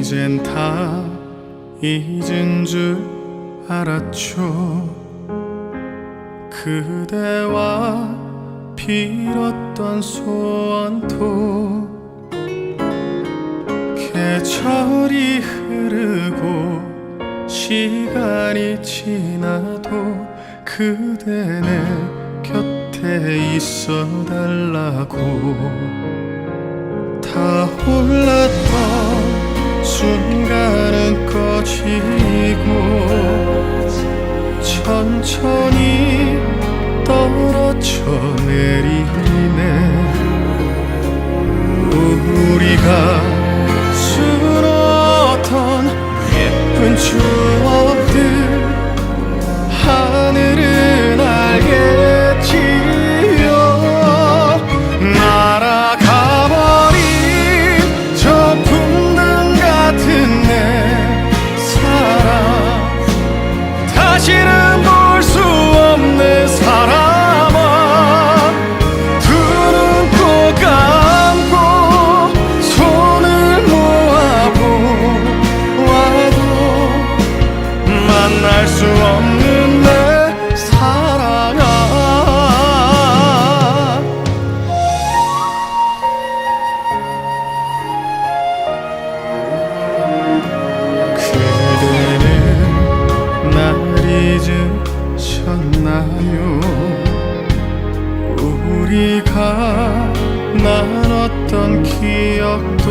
이젠 다 잊은 줄 알았죠. 그대와 빌었던 소원도 계절이 흐르고 시간이 지나도 그대 내 곁에 있어 달라고 다 올랐던 순간은 꺼지고 천천히 떨어져 내리네. 우리가 수놓던 예쁜 추억 우리가 나눴던 기억도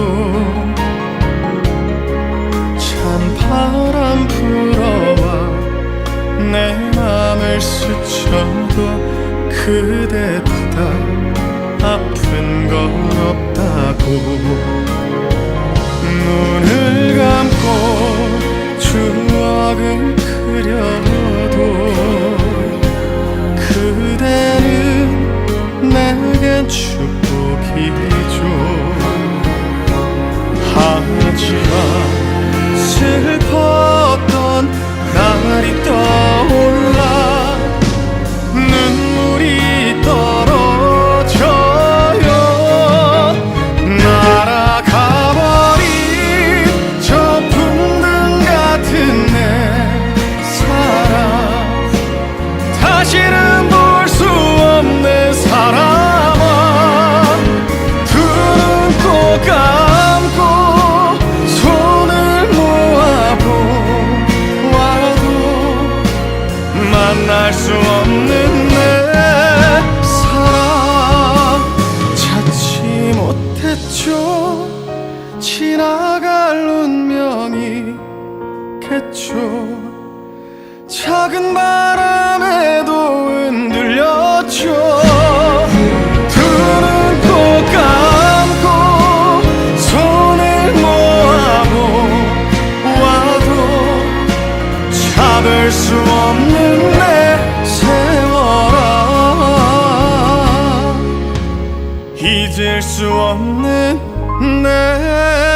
찬 바람 불어와 내 맘을 스쳐도 그대 보다 아픈 건 없다고 만날 수 없는 내 사랑. 찾지 못했죠. 지나갈 운명이겠죠. 작은 바람에도 흔들렸죠. 수 잊을 수 없는 내